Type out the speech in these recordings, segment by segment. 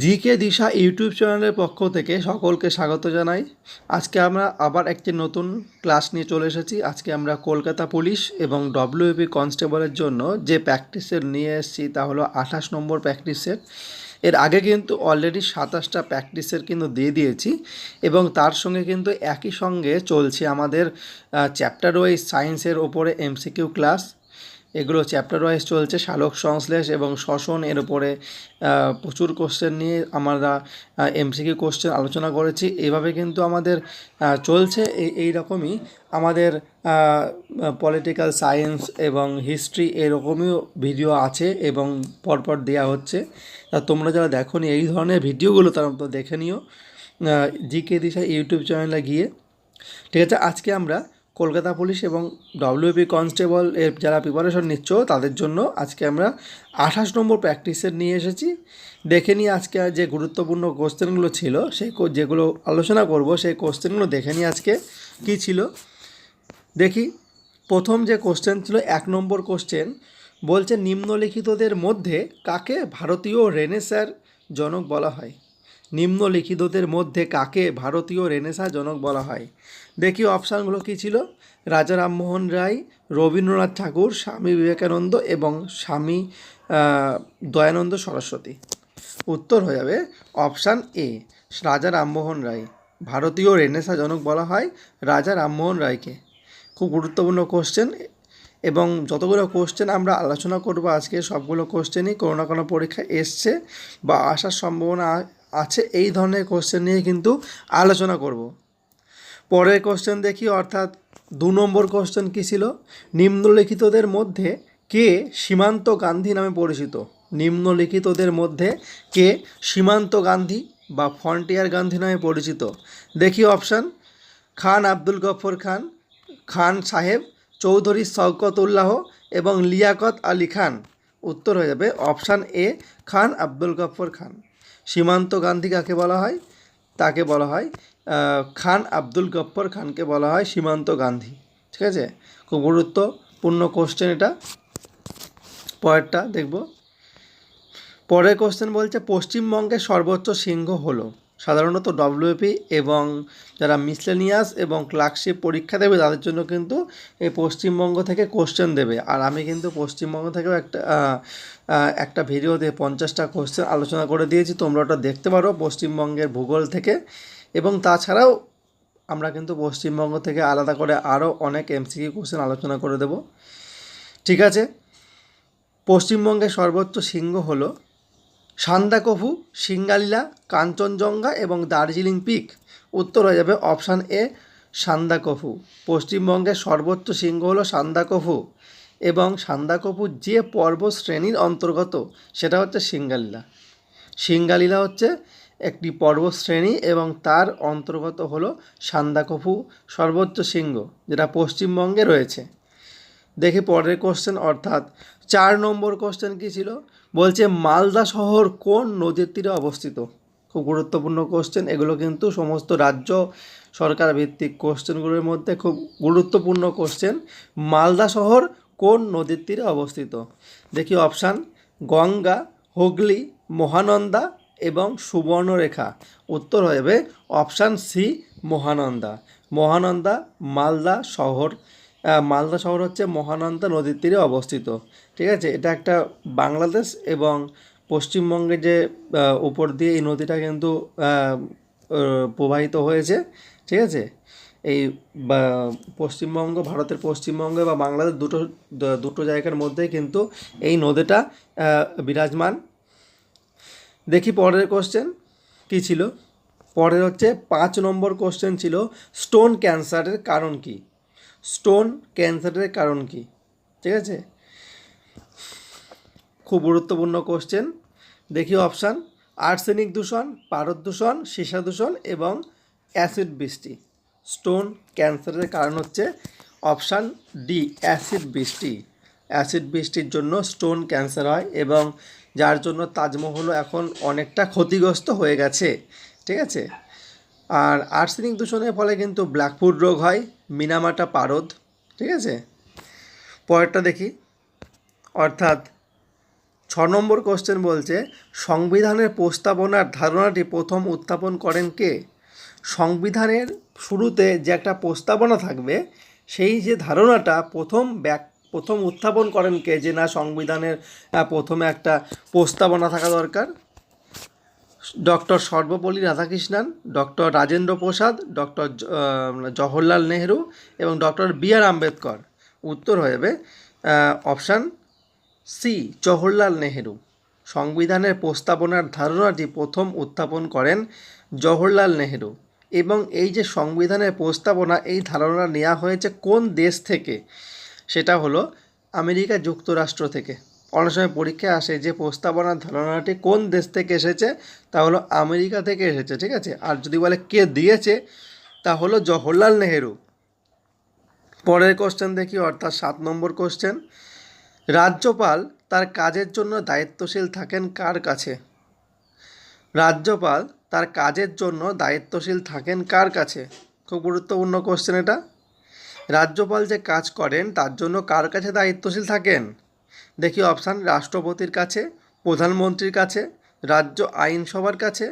GK দিশা YouTube চ্যানেলের পক্ষ থেকে সকলকে স্বাগত জানাই। আজকে আমরা আবার একটি নতুন ক্লাস নিয়ে চলে এসেছি। আজকে আমরা কলকাতা পুলিশ এবং ডব্লিউপি কনস্টেবলের জন্য যে প্র্যাকটিসের নিয়ে এসেছি তা হলো আঠাশ নম্বর প্র্যাকটিসের এর আগে কিন্তু অলরেডি সাতাশটা প্র্যাকটিসের কিন্তু দিয়ে দিয়েছি এবং তার সঙ্গে কিন্তু একই সঙ্গে চলছে আমাদের চ্যাপ্টার ওয়াইজ সায়েন্সের ওপরে এমসিকিউ ক্লাস এগুলো চ্যাপ্টার ওয়াইজ চলছে, শালক সংশ্লেষ এবং শ্বসন এর উপরে প্রচুর কোশ্চেন নিয়ে আমরা এমসিকিউ কোশ্চেন আলোচনা করেছি। এভাবে কিন্তু আমাদের চলছে। এই রকমই আমাদের পলিটিক্যাল সায়েন্স এবং হিস্ট্রি এরকমই ভিডিও আছে এবং পরপর দেওয়া হচ্ছে। তা তোমরা যারা দেখো এই ধরনের ভিডিওগুলো তারা দেখে নিও। জিকে দিশা ইউটিউব চ্যানেলে গিয়ে। ঠিক আছে, আজকে আমরা কলকাতা পুলিশ এবং ডব্লিউপি কনস্টেবল এর যারা প্রিপারেশন নিচ্ছ, তাদের জন্য আজকে আমরা আঠাশ নম্বর প্র্যাকটিসের নিয়ে এসেছি। দেখে নিয়ে আজকে যে গুরুত্বপূর্ণ কোশ্চেনগুলো ছিল, সেই যেগুলো আলোচনা করব, সেই কোশ্চেনগুলো দেখে নিয়ে আজকে কী ছিল? দেখি, প্রথম যে কোশ্চেন ছিল, এক নম্বর কোশ্চেন বলছে, নিম্নলিখিতদের মধ্যে কাকে ভারতীয় রেনেসার জনক বলা হয়? নিম্নলিখিতদের মধ্যে কাকে ভারতীয় রেনেসা জনক বলা হয়? দেখি অপশানগুলো কী ছিল? রাজা রামমোহন রায়, রবীন্দ্রনাথ ঠাকুর, স্বামী বিবেকানন্দ এবং স্বামী দয়ানন্দ সরস্বতী। উত্তর হয়ে যাবে অপশান এ, রাজা রামমোহন রায়। ভারতীয় রেনেসা জনক বলা হয় রাজা রামমোহন রায়কে। খুব গুরুত্বপূর্ণ কোশ্চেন এবং যতগুলো কোশ্চেন আমরা আলোচনা করব আজকে, সবগুলো কোশ্চেনই কোনো না কোনো পরীক্ষা এসছে বা আসার সম্ভাবনা আছে এই ধরনের কোশ্চেন নিয়ে কিন্তু আলোচনা করব। পরের কোশ্চেন দেখি, অর্থাৎ দু নম্বর কোশ্চেন কী ছিল? নিম্নলিখিতদের মধ্যে কে সীমান্ত গান্ধী নামে পরিচিত? নিম্নলিখিতদের মধ্যে কে সীমান্ত গান্ধী বা ফ্রন্টিয়ার গান্ধী নামে পরিচিত? দেখি অপশান খান আব্দুল গফর খান খান সাহেব, চৌধুরী শওকতুল্লাহ এবং লিয়াকত আলী খান। উত্তর হয়ে যাবে অপশান এ খান আব্দুল গফর খান। সীমান্ত গান্ধী কাকে বলা হয়? তাকে বলা হয় খান আব্দুল গপ্পর খানকে বলা হয় সীমান্ত গান্ধী। ঠিক আছে? খুব গুরুত্বপূর্ণ কোশ্চেন এটা। পরেরটা দেখব। পরের কোশ্চেন বলছে পশ্চিমবঙ্গের সর্বোচ্চ সিংহ হলো। সাধারণত ডব্লিউপি এবং যারা মিসলেনিয়াস এবং ক্লার্কশিপ পরীক্ষা দেবে, তাদের জন্য কিন্তু এই পশ্চিমবঙ্গ থেকে কোশ্চেন দেবে। আর আমি কিন্তু পশ্চিমবঙ্গ থেকেও একটা একটা ভিডিওতে পঞ্চাশটা কোশ্চেন আলোচনা করে দিয়েছি। তোমরা ওটা দেখতে পারো পশ্চিমবঙ্গের ভূগোল থেকে। এবং তাছাড়াও আমরা কিন্তু পশ্চিমবঙ্গ থেকে আলাদা করে আরও অনেক এমসিকিউ কোশ্চেন আলোচনা করে দেব। ঠিক আছে? পশ্চিমবঙ্গের সর্বোচ্চ শৃঙ্গ হলো সান্দাকফু, সিঙ্গালীলা, কাঞ্চনজঙ্ঘা এবং দার্জিলিং পিক। উত্তর হয়ে যাবে অপশান এ, সান্দাকফু। পশ্চিমবঙ্গের সর্বোচ্চ শৃঙ্গ হলো সান্দাকফু এবং সান্দাকফু যে পর্বত শ্রেণির অন্তর্গত, সেটা হচ্ছে সিঙ্গালীলা। সিঙ্গালীলা হচ্ছে একটি পর্বত শ্রেণি এবং তার অন্তর্গত হলো সান্দাকফু সর্বোচ্চ শৃঙ্গ, যেটা পশ্চিমবঙ্গে রয়েছে। দেখি পরের কোশ্চেন অর্থাৎ চার নম্বর কোশ্চেন কী ছিল? বলছে, মালদা শহর কোন নদীর তীরে অবস্থিত? খুব গুরুত্বপূর্ণ কোশ্চেন এগুলো কিন্তু সমস্ত রাজ্য সরকার ভিত্তিক কোশ্চেনগুলোর মধ্যে খুব গুরুত্বপূর্ণ কোশ্চেন মালদা শহর কোন নদীর তীরে অবস্থিত? দেখি অপশান গঙ্গা, হুগলি, মহানন্দা এবং সুবর্ণরেখা। উত্তর যাবে অপশান সি মহানন্দা। মহানন্দা, মালদা শহর। মালদা শহর হচ্ছে মহানন্দা নদীর তীরে অবস্থিত। ঠিক আছে? এটা একটা বাংলাদেশ এবং পশ্চিমবঙ্গের যে উপর দিয়ে এই নদীটা কিন্তু প্রবাহিত হয়েছে। ঠিক আছে? এই পশ্চিমবঙ্গ, ভারতের পশ্চিমবঙ্গ বা বাংলাদেশ দুটো দুটো জায়গার মধ্যেই কিন্তু এই নদীটা বিরাজমান। দেখি পরের কোশ্চেন কী ছিল? পরের হচ্ছে পাঁচ নম্বর কোশ্চেন ছিল স্টোন ক্যান্সারের কারণ কী? স্টোন ক্যান্সারের কারণ কী? ঠিক আছে? খুব গুরুত্বপূর্ণ কোশ্চেন দেখি অপশান আর্সেনিক দূষণ, পারদ দূষণ, সীসা দূষণ এবং অ্যাসিড বৃষ্টি। স্টোন ক্যান্সারের কারণ হচ্ছে অপশান ডি অ্যাসিড বৃষ্টি। অ্যাসিড বৃষ্টির জন্য স্টোন ক্যান্সার হয় এবং যার জন্য তাজমহলও এখন অনেকটা ক্ষতিগ্রস্ত হয়ে গেছে। ঠিক আছে? আর আর্সেনিক দূষণের ফলে কিন্তু ব্ল্যাকফুড রোগ হয়, মিনামাটা পারদ, ঠিক আছে? পরেরটা দেখি। অর্থাৎ ছ নম্বর কোশ্চেন বলছে, সংবিধানের প্রস্তাবনার ধারণাটি প্রথম উত্থাপন করেন কে? সংবিধানের শুরুতে যে একটা প্রস্তাবনা থাকবে, সেই যে ধারণাটা প্রথম ব্যাক, প্রথম উত্থাপন করেন কে, যে না সংবিধানের প্রথমে একটা প্রস্তাবনা থাকা দরকার। Doctor Sarvepalli Radhakrishnan, doctor Rajendra Prasad, doctor Jawaharlal Nehru এবং ডক্টর বি আর আম্বেদকর। উত্তর হয়ে যাবে অপশান সি, জওহরলাল নেহেরু। সংবিধানের প্রস্তাবনার ধারণাটি প্রথম উত্থাপন করেন জওহরলাল নেহেরু এবং এই যে সংবিধানের প্রস্তাবনা, এই ধারণা নেওয়া হয়েছে কোন দেশ থেকে? সেটা হলো আমেরিকা যুক্তরাষ্ট্র থেকে। অনেক সময় পরীক্ষায় আসে যে প্রস্তাবনার ধারণাটি কোন দেশ থেকে এসেছে, তা হলো আমেরিকা থেকে এসেছে, ঠিক আছে? আর যদি বলে কে দিয়েছে, তা হলো জওহরলাল নেহেরু। পরের কোশ্চেন দেখি, অর্থাৎ সাত নম্বর কোশ্চেন রাজ্যপাল তার কাজের জন্য দায়িত্বশীল থাকেন কার কাছে? রাজ্যপাল তার কাজের জন্য দায়িত্বশীল থাকেন কার কাছে? খুব গুরুত্বপূর্ণ কোশ্চেন এটা। রাজ্যপাল যে কাজ করেন, তার জন্য কার কাছে দায়িত্বশীল থাকেন? দেখি অপশান, রাষ্ট্রপতির কাছে, প্রধানমন্ত্রীর কাছে, রাজ্য আইনসভার কাছে,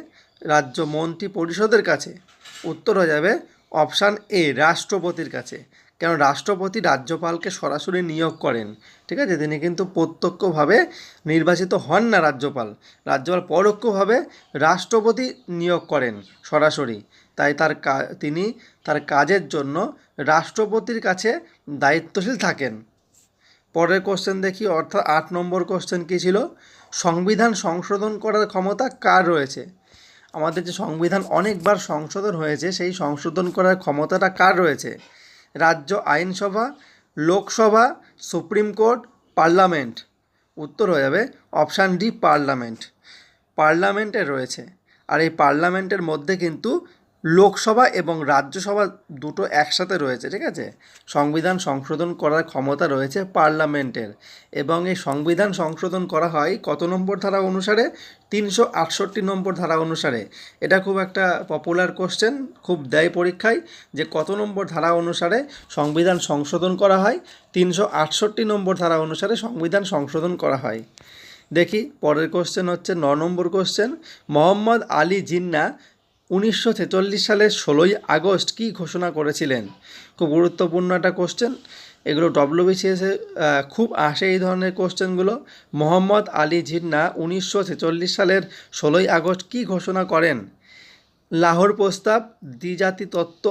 রাজ্য মন্ত্রী পরিষদের কাছে। উত্তর হয়ে যাবে অপশান এ, রাষ্ট্রপতির কাছে। কেন রাষ্ট্রপতি রাজ্যপালকে সরাসরি নিয়োগ করেন? ঠিক আছে, তিনি কিন্তু প্রত্যক্ষভাবে নির্বাচিত হন না রাজ্যপাল। রাজ্যপাল পরোক্ষভাবে রাষ্ট্রপতি নিয়োগ করেন সরাসরি। তাই তার তিনি তার কাজের জন্য রাষ্ট্রপতির কাছে দায়িত্বশীল থাকেন। পরের কোশ্চেন দেখি, অর্থাৎ আট নম্বর কোশ্চেন কী ছিল? সংবিধান সংশোধন করার ক্ষমতা কার রয়েছে? আমাদের যে সংবিধান অনেকবার সংশোধন হয়েছে, সেই সংশোধন করার ক্ষমতাটা কার রয়েছে? রাজ্য আইনসভা, লোকসভা, সুপ্রিম কোর্ট, পার্লামেন্ট? উত্তর হয়ে যাবে অপশান ডি পার্লামেন্ট। পার্লামেন্টে রয়েছে। আর এই পার্লামেন্টের মধ্যে কিন্তু লোকসভা এবং রাজ্যসভা দুটো একসাথে রয়েছে, ঠিক আছে? সংবিধান সংশোধন করার ক্ষমতা রয়েছে পার্লামেন্টের এবং এই সংবিধান সংশোধন করা হয় কত নম্বর ধারা অনুসারে? তিনশো আটষট্টি নম্বর ধারা অনুসারে। এটা খুব একটা পপুলার কোশ্চেন খুব দেয় পরীক্ষায় যে কত নম্বর ধারা অনুসারে সংবিধান সংশোধন করা হয়? তিনশো আটষট্টি নম্বর ধারা অনুসারে সংবিধান সংশোধন করা হয়। দেখি, পরের কোশ্চেন হচ্ছে ন নম্বর কোশ্চেন মোহাম্মদ আলী জিন্না উনিশশো ছেচল্লিশ সালের ষোলোই আগস্ট কী ঘোষণা করেছিলেন? খুব গুরুত্বপূর্ণ একটা কোশ্চেন এগুলো ডব্লিউবিসিএসে খুব আসে এই ধরনের কোশ্চেনগুলো মোহাম্মদ আলী জিন্না উনিশশো ছেচল্লিশ সালের ষোলোই আগস্ট কী ঘোষণা করেন? লাহোর প্রস্তাব, দ্বিজাতি তত্ত্ব,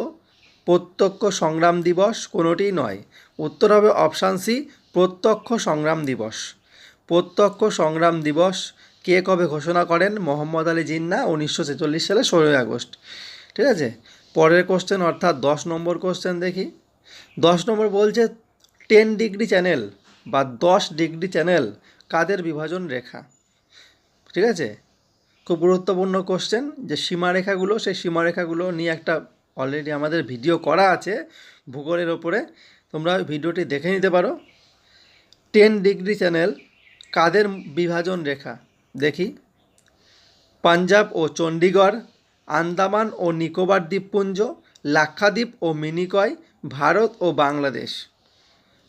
প্রত্যক্ষ সংগ্রাম দিবস কোনোটিই নয়। উত্তর হবে অপশান সি, প্রত্যক্ষ সংগ্রাম দিবস। প্রত্যক্ষ সংগ্রাম দিবস কে কবে ঘোষণা করেন? মোহাম্মদ আলী জিন্না উনিশশো ছেচল্লিশ সালে ষোলোই আগস্ট। ঠিক আছে? পরের কোশ্চেন অর্থাৎ দশ নম্বর কোশ্চেন দেখি। দশ নম্বর বলছে, টেন ডিগ্রি চ্যানেল বা দশ ডিগ্রি চ্যানেল কাদের বিভাজন রেখা? ঠিক আছে? খুব গুরুত্বপূর্ণ কোশ্চেন যে সীমারেখাগুলো, সেই সীমারেখাগুলো নিয়ে একটা অলরেডি আমাদের ভিডিও করা আছে ভূগোলের ওপরে। তোমরা ভিডিওটি দেখে নিতে পারো। টেন ডিগ্রি চ্যানেল কাদের বিভাজন রেখা? দেখি। পাঞ্জাব ও চণ্ডীগড়, আন্দামান ও নিকোবর দ্বীপপুঞ্জ, লাক্ষাদ্বীপ ও মিনিকয়, ভারত ও বাংলাদেশ।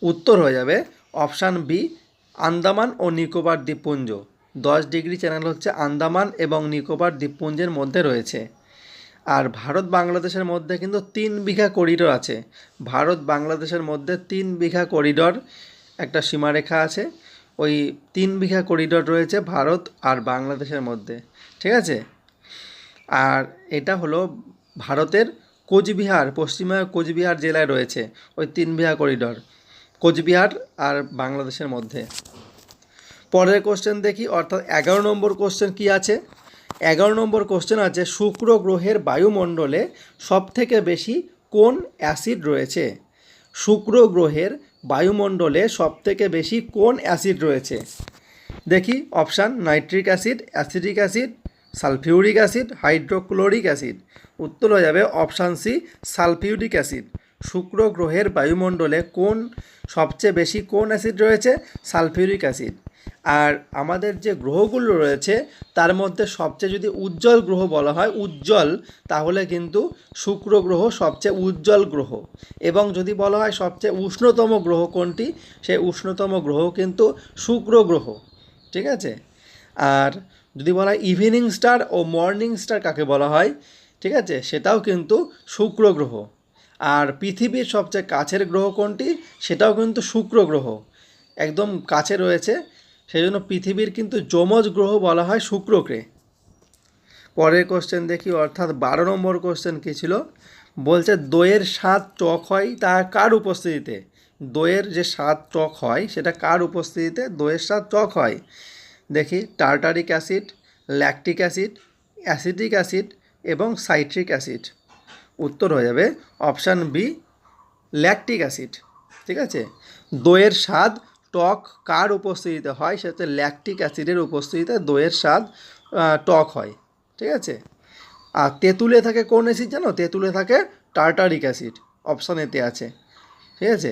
উত্তর হয়ে যাবে অপশান বি, আন্দামান ও নিকোবর দ্বীপপুঞ্জ। দশ ডিগ্রি চ্যানেল হচ্ছে আন্দামান এবং নিকোবর দ্বীপপুঞ্জের মধ্যে রয়েছে। আর ভারত বাংলাদেশের মধ্যে কিন্তু তিন বিঘা করিডোর আছে। ভারত বাংলাদেশের মধ্যে তিন বিঘা করিডোর একটা সীমারেখা আছে। ওই তিন বিঘা করিডোর রয়েছে ভারত আর বাংলাদেশের মধ্যে, ঠিক আছে? আর এটা হলো ভারতের কোচবিহার, পশ্চিমবঙ্গের কোচবিহার জেলায় রয়েছে ওই তিন বিঘা করিডোর, কোচবিহার আর বাংলাদেশের মধ্যে। পরের কোশ্চেন দেখি, অর্থাৎ এগারো নম্বর কোশ্চেন কি আছে? এগারো নম্বর কোশ্চেন আছে, শুক্র গ্রহের বায়ুমণ্ডলে সবথেকে বেশি কোন অ্যাসিড রয়েছে? শুক্র গ্রহের বায়ুমণ্ডলে সবথেকে বেশি কোন অ্যাসিড রয়েছে? দেখি, option, nitric acid, acidic acid, sulphuric acid, hydrochloric acid. উত্তর হয়ে যাবে অপশান সি, সালফিউরিক অ্যাসিড। শুক্র গ্রহের বায়ুমণ্ডলে কোন সবচেয়ে বেশি কোন অ্যাসিড রয়েছে? Sulphuric acid. আর আমাদের যে গ্রহগুলো রয়েছে, তার মধ্যে সবচেয়ে যদি উজ্জ্বল গ্রহ বলা হয়, উজ্জ্বল, তাহলে কিন্তু শুক্র গ্রহ সবচেয়ে উজ্জ্বল গ্রহ। এবং যদি বলা হয় সবচেয়ে উষ্ণতম গ্রহ কোনটি, সেই উষ্ণতম গ্রহ কিন্তু শুক্র গ্রহ। ঠিক আছে? আর যদি বলা হয় ইভিনিং স্টার ও মর্নিং স্টার কাকে বলা হয়, ঠিক আছে? সেটাও কিন্তু শুক্র গ্রহ। আর পৃথিবীর সবচেয়ে কাছের গ্রহ কোনটি, সেটাও কিন্তু শুক্র গ্রহ। একদম কাছে রয়েছে সেই জন্য পৃথিবীর কিন্তু যমজ গ্রহ বলা হয় শুক্রকে পরের কোশ্চেন দেখি, অর্থাৎ বারো নম্বর কোশ্চেন কী ছিল? বলছে, দইয়ের স্বাদ টক হয় তা কার উপস্থিতিতে? দইয়ের যে স্বাদ টক হয়, সেটা কার উপস্থিতিতে? দইয়ের স্বাদ টক হয়। দেখি, tartaric acid, lactic acid, acetic acid এবং সাইট্রিক অ্যাসিড। উত্তর হয়ে যাবে অপশান বি, ল্যাকটিক অ্যাসিড। ঠিক আছে? দইয়ের স্বাদ টক কার উপস্থিতিতে হয়? সেটা ল্যাকটিক অ্যাসিডের উপস্থিতিতে দইয়ের স্বাদ টক হয়। ঠিক আছে? আর তেঁতুলে থাকে কোন অ্যাসিড জানো? তেঁতুলে থাকে টার্টারিক অ্যাসিড অপশান এতে আছে। ঠিক আছে?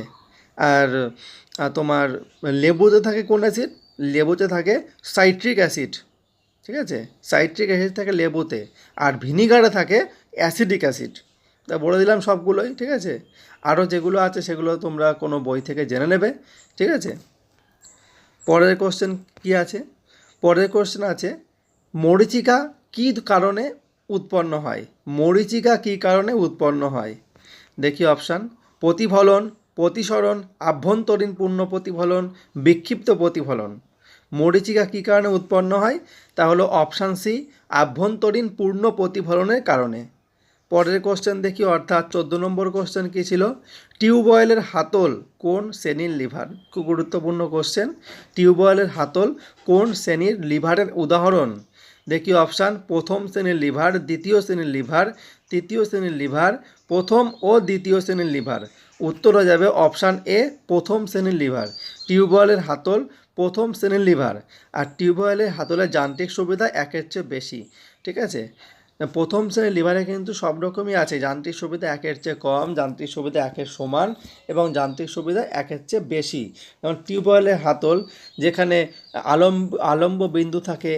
আর তোমার লেবুতে থাকে কোন অ্যাসিড লেবুতে থাকে সাইট্রিক অ্যাসিড ঠিক আছে? সাইট্রিক অ্যাসিড থাকে লেবুতে। আর ভিনিগারে থাকে অ্যাসিডিক অ্যাসিড তা বলে দিলাম সবগুলোই, ঠিক আছে? আরও যেগুলো আছে সেগুলো তোমরা কোনো বই থেকে জেনে নেবে, ঠিক আছে? পরের কোশ্চেন কি আছে? পরের কোশ্চেন আছে, মরিচিকা কী কারণে উৎপন্ন হয়? মরিচিকা কী কারণে উৎপন্ন হয়? দেখি অপশান প্রতিফলন, প্রতিসরণ, আভ্যন্তরীণ পূর্ণ প্রতিফলন, বিক্ষিপ্ত প্রতিফলন। মরিচিকা কী কারণে উৎপন্ন হয়? তা হলো অপশান সি আভ্যন্তরীণ পূর্ণ প্রতিফলনের কারণে। পরের কোশ্চেন দেখি, অর্থাৎ চোদ্দ নম্বর কোশ্চেন কী ছিল? টিউবওয়েলের হাতল কোন শ্রেণির লিভার? খুব গুরুত্বপূর্ণ কোশ্চেন টিউবওয়েলের হাতল কোন শ্রেণির লিভারের উদাহরণ? দেখি অপশান প্রথম শ্রেণির লিভার, দ্বিতীয় শ্রেণির লিভার, তৃতীয় শ্রেণির লিভার, প্রথম ও দ্বিতীয় শ্রেণির লিভার। উত্তর হয়ে যাবে অপশান এ প্রথম শ্রেণির লিভার। টিউবওয়েলের হাতল, প্রথম শ্রেণির লিভার। আর টিউবওয়েলের হাতলের যান্ত্রিক সুবিধা একের চেয়ে বেশি। ঠিক আছে? প্রথম শ্রেণির লিভারে কিন্তু সব রকমই আছে। যান্ত্রিক সুবিধা একের চেয়ে কম, যান্ত্রিক সুবিধা একের সমান এবং যান্ত্রিক সুবিধা একের চেয়ে বেশি। যেমন টিউবওয়েলের হাতল, যেখানে আলম্ব আলম্ব বিন্দু থাকে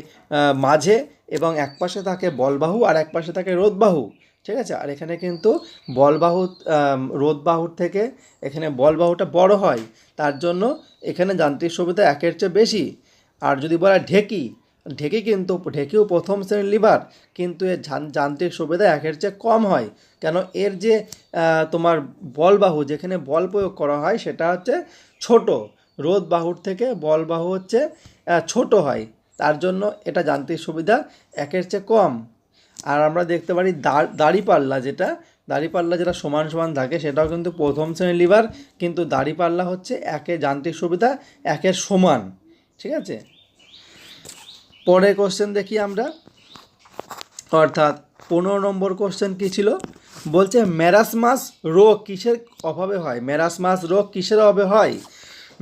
মাঝে এবং এক পাশে থাকে বলবাহু আর এক পাশে থাকে রোদবাহু। ঠিক আছে? আর এখানে কিন্তু বলবাহু রোদবাহুর থেকে এখানে বলবাহুটা বড় হয়। তার জন্য এখানে যান্ত্রিক সুবিধা একের চেয়ে বেশি। আর যদি বলা ঢেকি ঢেকি কিন্তু, ঢেকেও প্রথম শ্রেণির লিভার, কিন্তু এর যান্ত্রিক সুবিধা একের চেয়ে কম হয়। কেন? এর যে তোমার বল বাহু, যেখানে বল প্রয়োগ করা হয়, সেটা হচ্ছে ছোট। রোদ বাহুর থেকে বল বাহু হচ্ছে ছোট হয়। তার জন্য এটা যান্ত্রিক সুবিধা একের চেয়ে কম। আর আমরা দেখতে পারি দাড়িপাল্লা যেটা দাড়িপাল্লা যেটা সমান সমান থাকে, সেটাও কিন্তু প্রথম শ্রেণির লিভার, কিন্তু দাড়িপাল্লা হচ্ছে একে যান্ত্রিক সুবিধা, একের সমান। ঠিক আছে? পরের কোশ্চেন দেখি আমরা। অর্থাৎ পনেরো নম্বর কোশ্চেন কী ছিল? বলছে ম্যারাসমাস রোগ কিসের অভাবে হয়? ম্যারাসমাস রোগ কিসের অভাবে হয়?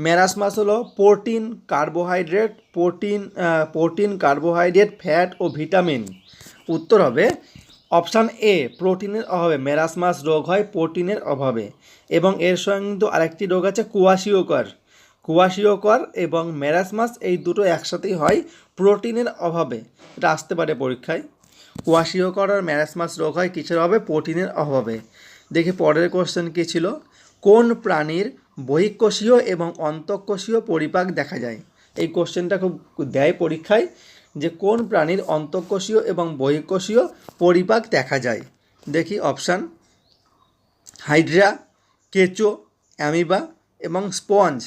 ম্যারাসমাস হলো protein, carbohydrate, protein protein, carbohydrate, fat ও ভিটামিন। উত্তর হবে, অপশান এ, প্রোটিনের অভাবে। ম্যারাসমাস রোগ হয় প্রোটিনের অভাবে এবং এর সঙ্গে কিন্তু আরেকটি রোগ আছে কুয়াশিওকর কুয়াশিওকর এবং ম্যারাসমাস এই দুটো একসাথেই হয় প্রোটিনের অভাবে। এটা আসতে পারে পরীক্ষায়। কুয়াশিওকর আর ম্যারাসমাস রোগ হয় কিসের অভাবে? প্রোটিনের অভাবে। দেখি পরের কোশ্চেন কী ছিল? কোন প্রাণীর বহিঃকোষীয় এবং অন্তঃকোষীয় পরিপাক দেখা যায়? এই কোশ্চেনটা খুব দেয় পরীক্ষায় যে কোন প্রাণীর অন্তঃকোষীয় এবং বহিঃকোষীয় পরিপাক দেখা যায়? দেখি অপশান হাইড্রা, কেঁচো, অ্যামিবা এবং স্পঞ্জ।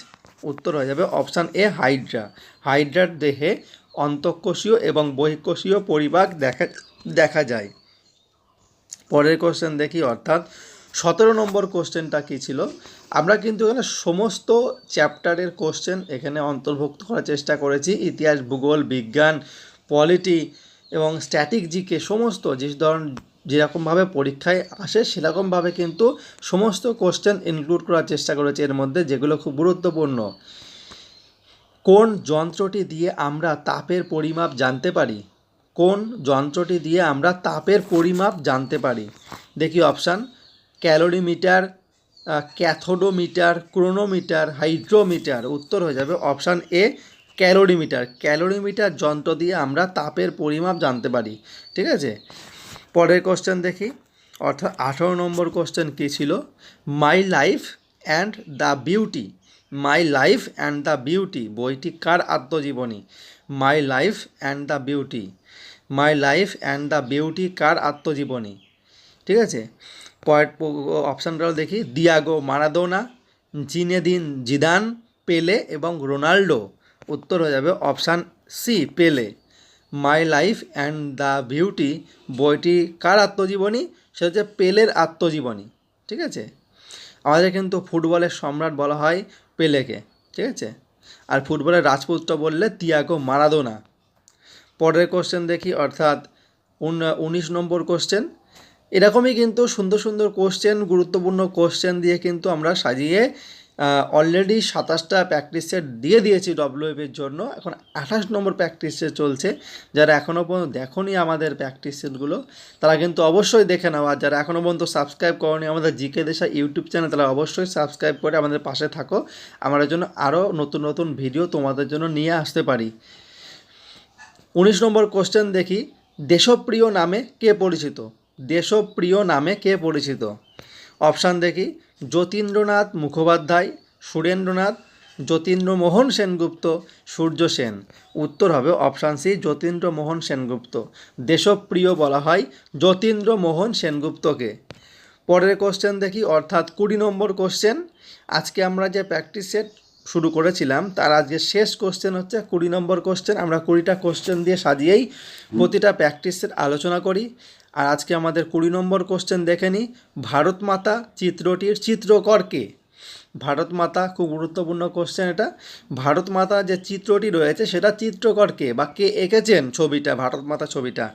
উত্তর হয়ে যাবে অপশান এ, হাইড্রা। হাইড্রার দেহে অন্তঃকোষীয় এবং বহিঃকোষীয় পরিপাক দেখা দেখা যায়। পরের কোশ্চেন দেখি, অর্থাৎ সতেরো নম্বর কোশ্চেনটা কী ছিল? আমরা কিন্তু এখানে সমস্ত চ্যাপ্টারের কোশ্চেন এখানে অন্তর্ভুক্ত করার চেষ্টা করেছি। ইতিহাস, ভূগোল, বিজ্ঞান পলিটি এবং স্ট্যাটিক জিকে সমস্ত, যে ধরন যেরকমভাবে পরীক্ষায় আসে, সেরকমভাবে কিন্তু সমস্ত কোশ্চেন ইনক্লুড করার চেষ্টা করেছি এর মধ্যে, যেগুলো খুব গুরুত্বপূর্ণ। কোন যন্ত্রটি দিয়ে আমরা তাপের পরিমাপ জানতে পারি? কোন যন্ত্রটি দিয়ে আমরা তাপের পরিমাপ জানতে পারি? দেখি option calorimeter cathetometer chronometer hydrometer উত্তর হয়ে যাবে অপশান এ ক্যালোরিমিটার ক্যালোরিমিটার যন্ত্র দিয়ে আমরা তাপের পরিমাপ জানতে পারি, ঠিক আছে? পরের কোশ্চেন দেখি। অর্থাৎ আঠারো নম্বর কোশ্চেন কী ছিল? My life and the beauty my life and the beauty বইটি কার আত্মজীবনী? My life and the beauty my life and the beauty কার আত্মজীবনী? ঠিক আছে? পয়েন্ট অপশানটাও দেখি। দিয়াগো মারাদোনা জিনেদিন জিদান, পেলে এবং রোনাল্ডো। উত্তর হয়ে যাবে option C, Pele. My life and the beauty বইটি কার আত্মজীবনী? সেটা হচ্ছে পেলের আত্মজীবনী, ঠিক আছে? আমাদের কিন্তু ফুটবলের সম্রাট বলা হয় পেলেকে, ঠিক আছে? আর ফুটবলের রাজপুত্র বললে তিয়াগো মারাদোনা। পরের কোশ্চেন দেখি, অর্থাৎ উন- উনিশ নম্বর কোশ্চেন এরকমই কিন্তু সুন্দর সুন্দর কোশ্চেন গুরুত্বপূর্ণ কোশ্চেন দিয়ে কিন্তু আমরা সাজিয়ে অলরেডি সাতাশটা প্র্যাকটিস সেট দিয়ে দিয়েছি ডব্লিউএফের জন্য। এখন আঠাশ নম্বর প্র্যাকটিস সেট চলছে। যারা এখনও পর্যন্ত দেখোনি আমাদের প্র্যাকটিস সেটগুলো তারা কিন্তু অবশ্যই দেখে নাও। আর যারা এখনও পর্যন্ত সাবস্ক্রাইব করনি আমাদের জিকে দেশা ইউটিউব চ্যানেল তারা অবশ্যই সাবস্ক্রাইব করে আমাদের পাশে থাকো। আমাদের জন্য আরও নতুন নতুন ভিডিও তোমাদের জন্য নিয়ে আসতে পারি। উনিশ নম্বর কোশ্চেন দেখি। দেশপ্রিয় নামে কে পরিচিত? দেশপ্রিয় নামে কে পরিচিত? অপশান দেখি, যতীন্দ্রনাথ মুখোপাধ্যায়, সুরেন্দ্রনাথ, যতীন্দ্রমোহন সেনগুপ্ত, সূর্য সেন। উত্তর হবে অপশান সি, যতীন্দ্রমোহন সেনগুপ্ত। দেশপ্রিয় বলা হয় যতীন্দ্রমোহন সেনগুপ্তকে। পরের কোশ্চেন দেখি, অর্থাৎ কুড়ি নম্বর কোশ্চেন আজকে আমরা যে প্র্যাকটিস সেট শুরু করেছিলাম। তার আজকে শেষ কোশ্চেন হচ্ছে কুড়ি নম্বর কোশ্চেন আমরা কুড়িটা কোশ্চেন দিয়ে সাজিয়েই প্রতিটা প্র্যাকটিসের আলোচনা করি। আর আজকে আমাদের কুড়ি নম্বর কোশ্চেন দেখে নিই ভারত মাতা চিত্রটির চিত্রকর কে? ভারত মাতা খুব গুরুত্বপূর্ণ কোশ্চেন এটা। ভারত মাতা যে চিত্রটি রয়েছে সেটা চিত্রকর কে বা কে এঁকেছেন ছবিটা ভারত মাতা ছবিটা?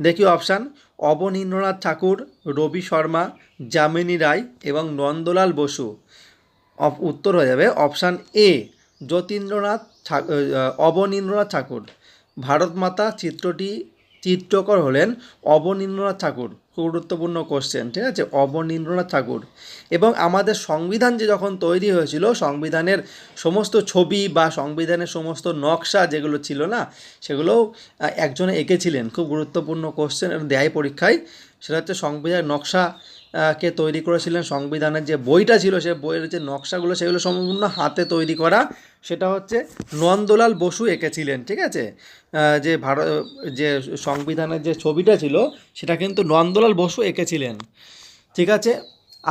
দেখি অপশান অবনীন্দ্রনাথ ঠাকুর, রবি শর্মা, যামিনী রায় এবং নন্দলাল বসু। উত্তর হয়ে যাবে অপশান এ, যতীন্দ্রনাথ অবনীন্দ্রনাথ ঠাকুর। ভারত মাতা চিত্রটি চিত্রকর হলেন অবনীন্দ্রনাথ ঠাকুর। খুব গুরুত্বপূর্ণ কোশ্চেন ঠিক আছে? অবনীন্দ্রনাথ ঠাকুর। এবং আমাদের সংবিধান যে যখন তৈরি হয়েছিল, সংবিধানের সমস্ত ছবি বা সংবিধানের সমস্ত নকশা যেগুলো ছিল না সেগুলোও একজনে এঁকেছিলেন। খুব গুরুত্বপূর্ণ কোশ্চেন দেয় পরীক্ষায়। সেটা হচ্ছে সংবিধান নকশা কে তৈরি করেছিলেন, সংবিধানের যে বইটা ছিল, সে বইয়ের যে নকশাগুলো, সেগুলো সম্পূর্ণ হাতে তৈরি করা। সেটা হচ্ছে নন্দলাল বসু এঁকেছিলেন, ঠিক আছে? যে ভারত, যে সংবিধানের যে ছবিটা ছিল, সেটা কিন্তু নন্দলাল বসু এঁকেছিলেন, ঠিক আছে?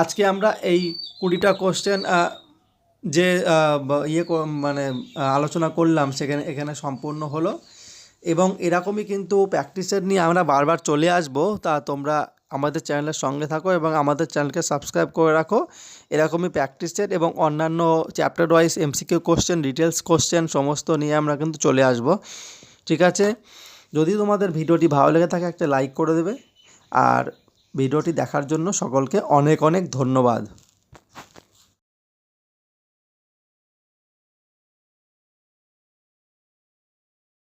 আজকে আমরা এই কুড়িটা কোশ্চেন যে ইয়ে মানে আলোচনা করলাম, সেখানে, এখানে সম্পূর্ণ হলো। এবং এরকমই কিন্তু প্র্যাকটিসের নিয়ে আমরা বারবার চলে আসব। তা তোমরা আমাদের চ্যানেলের সঙ্গে থাকো এবং আমাদের চ্যানেলকে সাবস্ক্রাইব করে রাখো। এরকমই প্র্যাকটিস সেট এবং অন্যান্য chapter wise MCQ question details question সমস্ত নিয়ে আমরা কিন্তু চলে আসব। ঠিক আছে? যদি তোমাদের ভিডিওটি ভালো লেগে থাকে একটা লাইক করে দেবে। আর ভিডিওটি দেখার জন্য সকলকে অনেক অনেক ধন্যবাদ।